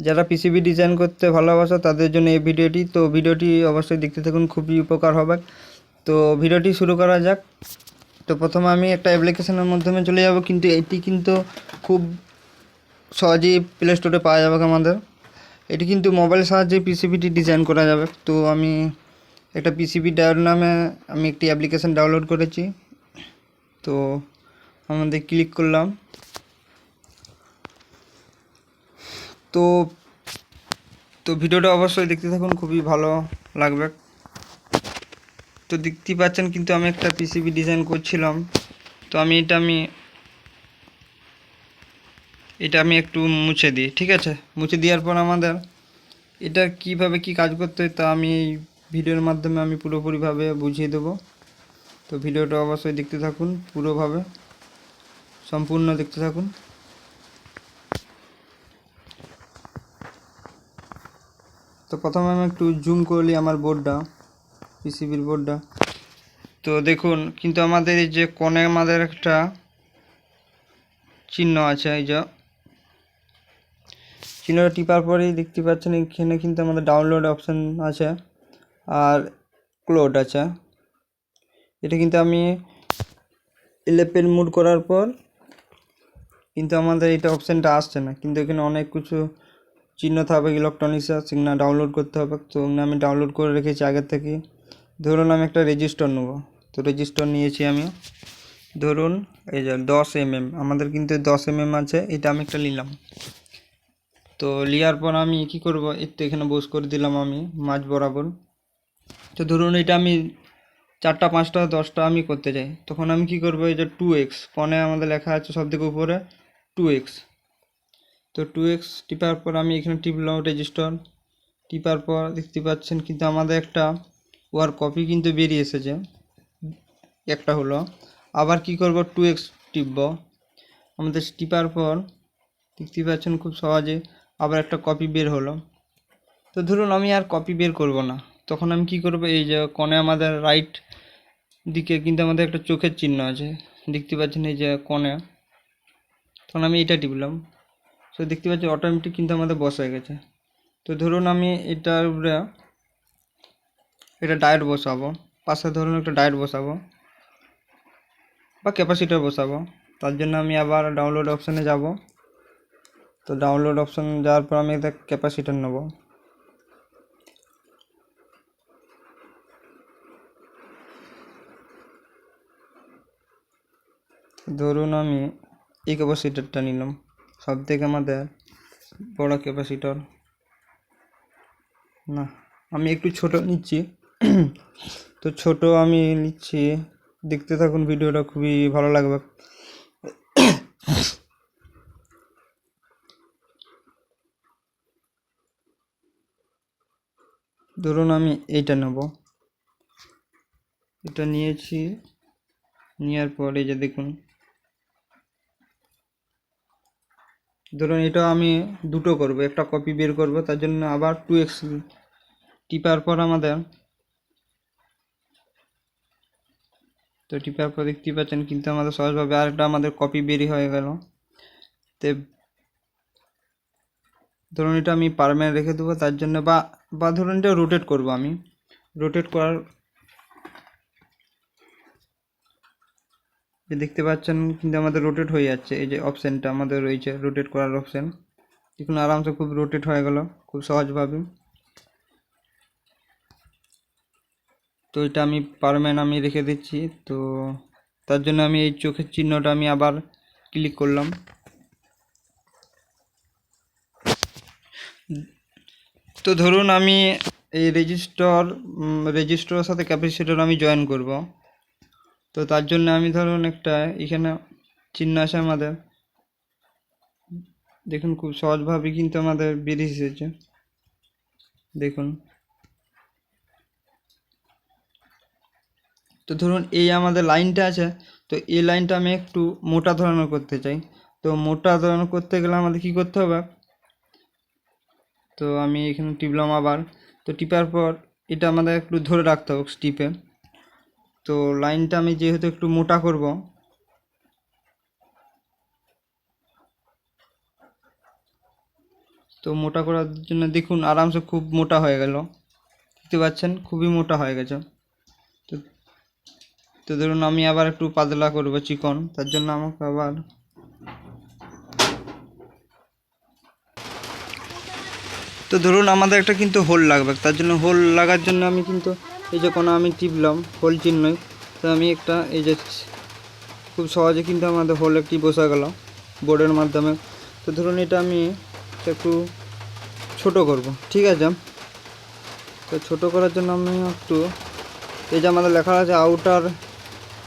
যারা PCB design করতে ভালোবাসো তাদের জন্য এই ভিডিওটি। তো ভিডিওটি অবশ্যই দেখতে থাকুন, খুবই উপকার হবে। তো ভিডিওটি শুরু করা যাক। তো প্রথমে আমি একটা অ্যাপ্লিকেশনের মাধ্যমে চলে যাব, কিন্তু এটি কিন্তু খুব সহজেই প্লে স্টোরে পাওয়া যাবে আমাদের। এটি কিন্তু মোবাইল সাহায্যে পিসিবিটি ডিজাইন করা যাবে। তো আমি একটা পিসিবি ডায়োড নামে আমি একটি অ্যাপ্লিকেশন ডাউনলোড করেছি। তো আমাদের ক্লিক করলাম। তো তো ভিডিওটা অবশ্যই দেখতে থাকুন, খুবই ভালো লাগবে। তো দেখতেই পাচ্ছেন কিন্তু আমি একটা পিসিবি ডিজাইন করছিলাম। তো আমি এটা আমি এটা আমি একটু মুছে দিই, ঠিক আছে? মুছে দেওয়ার পর আমাদের এটা কীভাবে কি কাজ করতে হয় তা আমি এই ভিডিওর মাধ্যমে আমি পুরোপুরিভাবে বুঝিয়ে দেবো। তো ভিডিওটা অবশ্যই দেখতে থাকুন, পুরোভাবে, সম্পূর্ণ দেখতে থাকুন। তো প্রথমে আমি একটু জুম করলি আমার বোর্ডটা পিসিবির বোর্ডটা তো দেখুন, কিন্তু আমাদের এই যে কোণে আমাদের একটা চিহ্ন আছে, এই যে। চিহ্নটা টিপার পরেই দেখতে পাচ্ছেন, এখানে কিন্তু আমাদের ডাউনলোড অপশান আছে আর ক্লোড আছে। এটা কিন্তু আমি ইলেভেন মুড করার পর কিন্তু আমাদের এটা অপশানটা আসছে না। কিন্তু এখানে অনেক কিছু চিহ্ন থাকবে ইলেকট্রনিক্সের সেগুলো ডাউনলোড করতে হবে। তো আমি ডাউনলোড করে রেখেছি আগের থেকে। ধরুন আমি একটা রেজিস্টার নেব। তো রেজিস্টার নিয়েছি আমি। ধরুন এই যে দশ এমএম আমাদের কিন্তু দশ এমএম আছে, এটা আমি একটা নিলাম। তো নেওয়ার পর আমি কি করব? একটু এখানে বস করে দিলাম আমি, মাঝ বরাবর। তো ধরুন এটা আমি চারটা, পাঁচটা, দশটা আমি করতে চাই। তখন আমি কি করব? এই যে টু এক্স ফোনে আমাদের লেখা আছে সব থেকে উপরে টু এক্স তো টু এক্স টিপার পর আমি এখানে টিপলাম রেজিস্টার টিপার পর দেখতে পাচ্ছেন কিন্তু আমাদের একটা ওয়ার কপি কিন্তু বেরিয়ে এসেছে। একটা হলো। আবার কি করব? টু এক্স টিপব। আমাদের টিপার পর দেখতে পাচ্ছেন খুব সহজে আবার একটা কপি বের হলো। তো ধরুন আমি আর কপি বের করব না। তখন আমি কি করব? এই যে কোণে আমাদের রাইট দিকে কিন্তু আমাদের একটা চোখের চিহ্ন আছে। দেখতে পাচ্ছেন এই যে কোণে। তখন আমি এটা টিপলাম। তো দেখতে পাচ্ছি অটোমেটিক কিন্তু আমাদের বসে গেছে। তো ধরুন আমি এটার উপরে, এটা ডায়েট বসাবো পাশে ধরুন একটা ডায়েট বসাবো, বা ক্যাপাসিটার বসাবো। তার জন্য আমি আবার ডাউনলোড অপশানে যাব। তো ডাউনলোড অপশান যাওয়ার পর আমি এটা ক্যাপাসিটার নেব। ধরুন আমি এই ক্যাপাসিটারটা নিলাম। সব থেকে আমাদের বড় ক্যাপাসিটর। না, আমি একটু ছোট নিচ্ছি। তো ছোট আমি নিচ্ছি। দেখতে থাকুন ভিডিওটা, খুবই ভালো লাগবে। ধরুন আমি এইটা নেব। এটা নিয়েছি, নেওয়ার পরে যে দেখুন। ধরুন এটা আমি দুটো করব, একটা কপি বের করব, তার জন্য আবার টু এক্স টিপার পর আমাদের তো টিপার পর দেখতেই পাচ্ছেন কিন্তু আমাদের সহজভাবে আরেকটা আমাদের কপি বেরি হয়ে গেল। তে ধরুন এটা আমি পারমানেন্ট রেখে দেবো, তার জন্য বা বা ধরুন এটা রোটেট করব আমি। রোটেট করার যে দেখতে পাচ্ছেন কিন্তু আমাদের রোটেট হয়ে যাচ্ছে। এই যে অপশানটা আমাদের রয়েছে রোটেট করার অপশান দেখুন, আরামসে খুব রোটেট হয়ে গেল, খুব সহজভাবে। তো এটা আমি পারমানেন্ট আমি রেখে দিচ্ছি। তো তার জন্য আমি এই চোখের চিহ্নটা আমি আবার ক্লিক করলাম। তো ধরুন আমি এই রেজিস্টার রেজিস্টারের সাথে ক্যাপাসিটর আমি জয়েন করব। তো তার জন্য আমি ধরুন একটা এখানে চিহ্ন আছে আমাদের। দেখুন খুব সহজভাবে কিন্তু আমাদের বেরিয়ে এসেছে দেখুন। তো ধরুন এই আমাদের লাইনটা আছে, তো এই লাইনটা আমি একটু মোটা ধরনের করতে চাই। তো মোটা ধরনের করতে গেলে আমাদের কি করতে হবে? তো আমি এখানে টিপলাম আবার। তো টিপার পর এটা আমাদের একটু ধরে রাখতে হবে স্টিপে। তো লাইনটা আমি যেহেতু একটু মোটা করব, তো মোটা করার জন্য দেখুন আরামসে খুব মোটা হয়ে গেল। দেখতে পাচ্ছেন? খুবই মোটা হয়ে গেছে। তো তো ধরুন আমি আবার একটু পাতলা করব চিকন, তার জন্য আমাকে আবার তো ধরুন আমাদের একটা কিন্তু হোল লাগবে, তার জন্য হোল লাগার জন্য আমি কিন্তু এই যে কোনো আমি টিপলাম হোল চিহ্নই তো আমি একটা, এই যে খুব সহজে কিন্তু আমাদের হোল একটি বসা গেল বোর্ডের মাধ্যমে। তো ধরুন এটা আমি একটু ছোট করব, ঠিক আছে? তো ছোট করার জন্য আমি একটু, এই যে আমাদের লেখা আছে আউটার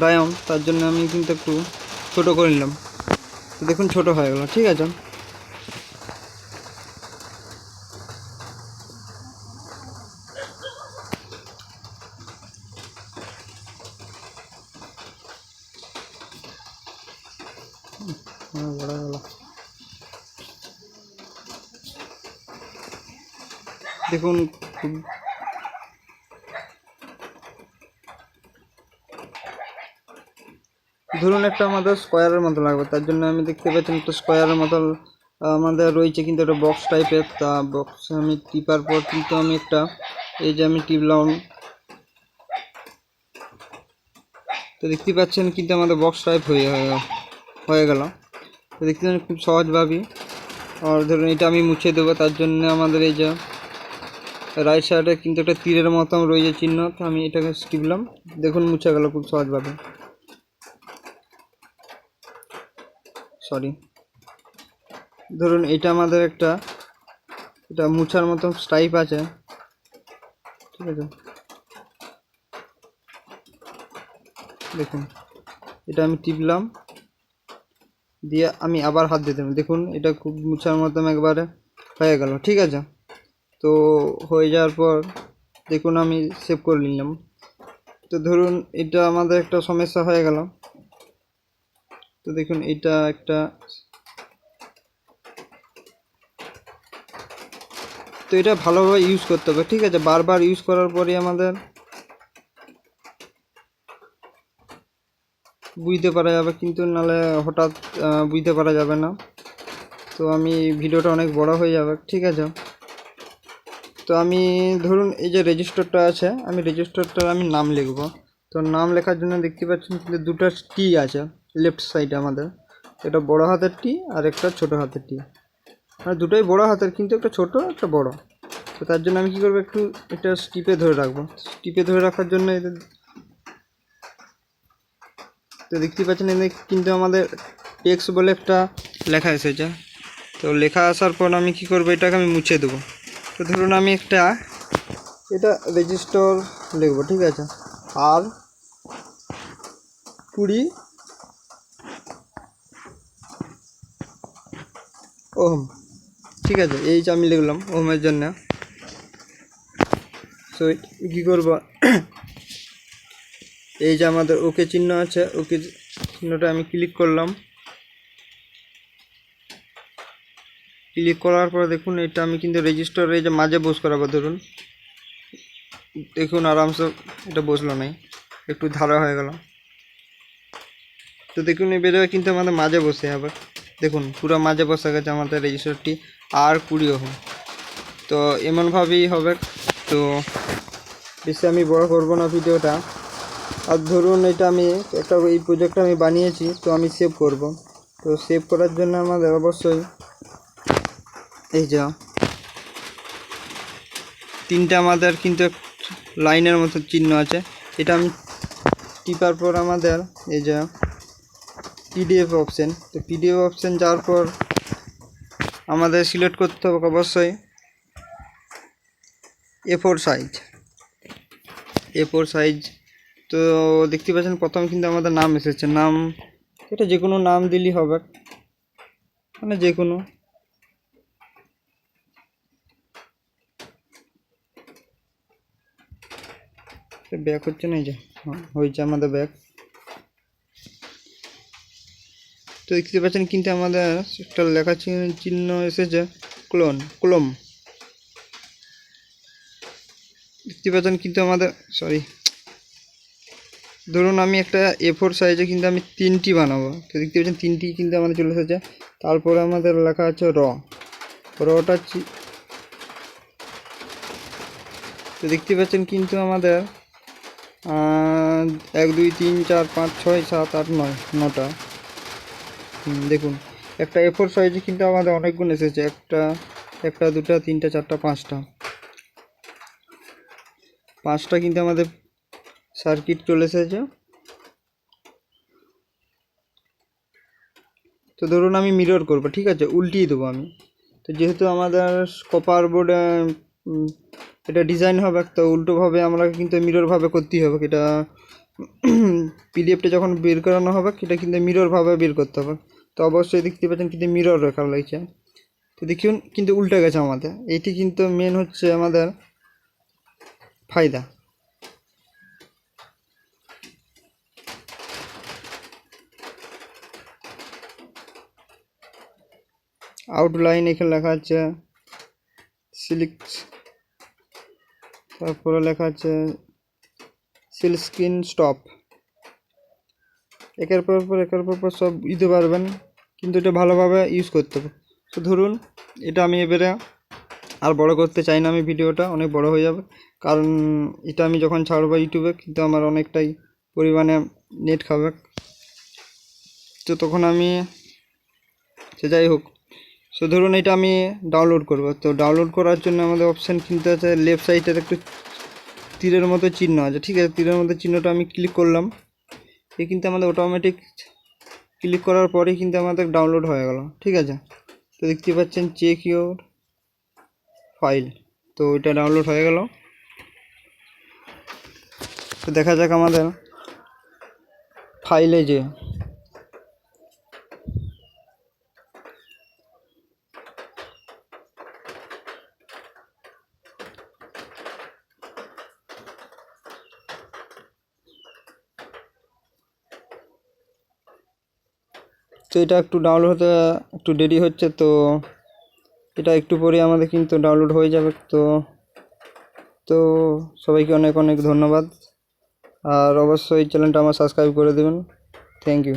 ডায়াম তার জন্য আমি কিন্তু একটু ছোট করে নিলাম। দেখুন ছোট হয়ে গেল, ঠিক আছে? বড় গেল দেখুন, খুব ধরুন একটা আমাদের স্কোয়ারের মতো লাগবে, তার জন্য আমি দেখতে পাচ্ছেন একটা স্কোয়ারের মতো আমাদের রয়েছে কিন্তু একটা বক্স টাইপের তা বক্স আমি টিপার পর কিন্তু আমি একটা, এই যে আমি টিপলাম। তো দেখতে পাচ্ছেন কিন্তু আমাদের বক্স টাইপ হয়ে হয়ে গেল। দেখতে খুব সহজভাবেই আর ধরুন এটা আমি মুছে দেবো, তার জন্য আমাদের এই যে রাইট সাইডে কিন্তু একটা তীরের মতন রয়েছে চিহ্ন, তো আমি এটাকে টিপলাম দেখুন, মুছে গেল খুব সহজভাবে সরি ধরুন এটা আমাদের একটা, এটা মুছার মতো স্টাইপ আছে। ঠিক আছে? দেখুন, এটা আমি টিপলাম। দিয়ে আমি আবার হাত দিতাম দেখুন, এটা খুব মুছার মতন একবারে হয়ে গেল, ঠিক আছে? তো হয়ে যাওয়ার পর দেখুন, আমি সেভ করে নিলাম। তো ধরুন, এটা আমাদের একটা সমস্যা হয়ে গেল। তো দেখুন, এটা একটা তো এটা ভালোভাবে ইউজ করতে হবে, ঠিক আছে? বারবার ইউজ করার পরে আমাদের বুঝতে পারা যাবে, কিন্তু নালে হঠাৎ বুঝতে পারা যাবে না। তো আমি ভিডিওটা অনেক বড় হয়ে যাবে, ঠিক আছে? তো আমি ধরুন এই যে রেজিস্টারটা আছে, আমি রেজিস্টারটার আমি নাম লিখব। তো নাম লেখার জন্য দেখতে পাচ্ছেন কিন্তু দুটো টি আছে লেফট সাইডে আমাদের। এটা বড় হাতের টি আর একটা ছোট হাতের টি মানে দুটোই বড় হাতের, কিন্তু একটা ছোট, একটা বড়। তো তার জন্য আমি কি করব, একটু এটা স্টিপে ধরে রাখব। স্টিপে ধরে রাখার জন্য তো দেখতে পাচ্ছেন এখানে কিন্তু আমাদের টেক্স বলে একটা লেখা এসেছে তো লেখা আসার পর আমি কি করব, এটাকে আমি মুছে দেবো। তো ধরুন আমি একটা এটা রেজিস্টার লিখব, ঠিক আছে? আর কুড়ি ওহম, ঠিক আছে, এই যে আমি লিখলাম ওহমের জন্য। তো কী করব এই যে আমাদের ওকে চিহ্ন আছে, ওকে চিহ্নটা আমি ক্লিক করলাম। ক্লিক করার পর দেখুন, এটা আমি কিন্তু রেজিস্টার এই যে মাঝে বস করাবো, ধরুন। দেখুন, আরামসে এটা বসল নাই, একটু ধারা হয়ে গেল। তো দেখুন এবারে কিন্তু আমাদের মাঝে বসে আবার। দেখুন, পুরো মাঝে বসে গেছে আমাদের রেজিস্টারটি আর কুড়ি ওহম। তো এমনভাবেই হবে। তো বেশি আমি বড় করব না ভিডিওটা। আর ধরুন এটা আমি একটা এই প্রজেক্টটা আমি বানিয়েছি, তো আমি সেভ করব। তো সেভ করার জন্য আমাদের অবশ্যই এই যা, তিনটা আমাদের কিন্তু লাইনের মতো চিহ্ন আছে। এটা আমি টিপার পর আমাদের এই যা পিডিএফ অপশান তো পিডিএফ অপশান যাওয়ার পর আমাদের সিলেক্ট করতে হবে অবশ্যই A four size A four size তো দেখতে পাচ্ছেন প্রথম কিন্তু আমাদের নাম এসেছে। নাম এটা যে কোনো নাম দিলেই হবে। মানে যে কোনো ব্যাক হচ্ছে না এই যে হ্যাঁ, হয়েছে আমাদের ব্যাক তো দেখতে পাচ্ছেন কিন্তু আমাদের একটা লেখা চিহ্ন- চিহ্ন এসেছে ক্লোন ক্লোম। দেখতে পাচ্ছেন কিন্তু আমাদের সরি ধরুন আমি একটা এ ফোর সাইজে কিন্তু আমি তিনটি বানাবো। তো দেখতে পাচ্ছেন তিনটি কিন্তু আমাদের চলে এসেছে। তারপরে আমাদের লেখা আছে র। ওঠাচ্ছি তো দেখতে পাচ্ছেন কিন্তু আমাদের এক, দুই, তিন, চার, পাঁচ, ছয়, সাত, আট, নয়, নটা। দেখুন। একটা এ ফোর সাইজে কিন্তু আমাদের অনেক গুণ এসেছে। একটা একটা, দুটা, তিনটা, চারটা, পাঁচটা। পাঁচটা কিন্তু আমাদের সার্কিট চলে এসেছে। তো ধরুন আমি মিরর করব, ঠিক আছে? উল্টিয়ে দেবো আমি। তো যেহেতু আমাদের কপার বোর্ডে এটা ডিজাইন হবে, তো উল্টোভাবে আমরা কিন্তু মিররভাবে করতেই হবে। এটা পিডিএফটা যখন বের করানো হবে এটা কিন্তু মিররভাবে বের করতে হবে। তো অবশ্যই দেখতে পাচ্ছেন কিন্তু মিরর রাখা লাগছে তো দেখুন কিন্তু উল্টে গেছে আমাদের। এটি কিন্তু মেন হচ্ছে আমাদের ফায়দা। আউটলাইন এখানে লেখা আছে সিলিক তারপরে লেখা আছে সিল স্ক্রিন স্টপ একের পর পর, একের পর পর সব দিতে পারবেন, কিন্তু এটা ভালোভাবে ইউজ করতে হবে। তো ধরুন, এটা আমি এবারে আর বড় করতে চাই না আমি ভিডিওটা, অনেক বড় হয়ে যাবে। কারণ এটা আমি যখন ছাড়বো ইউটিউবে, কিন্তু আমার অনেকটাই পরিমাণে নেট খাবে। তো তখন আমি সে যাই হোক সো ধরুন এটা আমি ডাউনলোড করব। তো ডাউনলোড করার জন্য আমাদের অপশান কিনতে আছে লেফট সাইডের একটু তীরের মতো চিহ্ন আছে, ঠিক আছে? তীরের মতো চিহ্নটা আমি ক্লিক করলাম। এ কিন্তু আমাদের অটোমেটিক ক্লিক করার পরেই কিন্তু আমাদের ডাউনলোড হয়ে গেল, ঠিক আছে? তো দেখতে পাচ্ছেন চেক ইউর ফাইল তো এটা ডাউনলোড হয়ে গেল। তো দেখা যাক আমাদের ফাইলে যে তো এটা একটু ডাউনলোড হতে, একটু দেরি হচ্ছে তো এটা একটু পরে আমাদের কিন্তু ডাউনলোড হয়ে যাবে তো তো সবাইকে অনেক অনেক ধন্যবাদ। আর অবশ্যই চ্যানেলটা আমার সাবস্ক্রাইব করে দেবেন। Thank you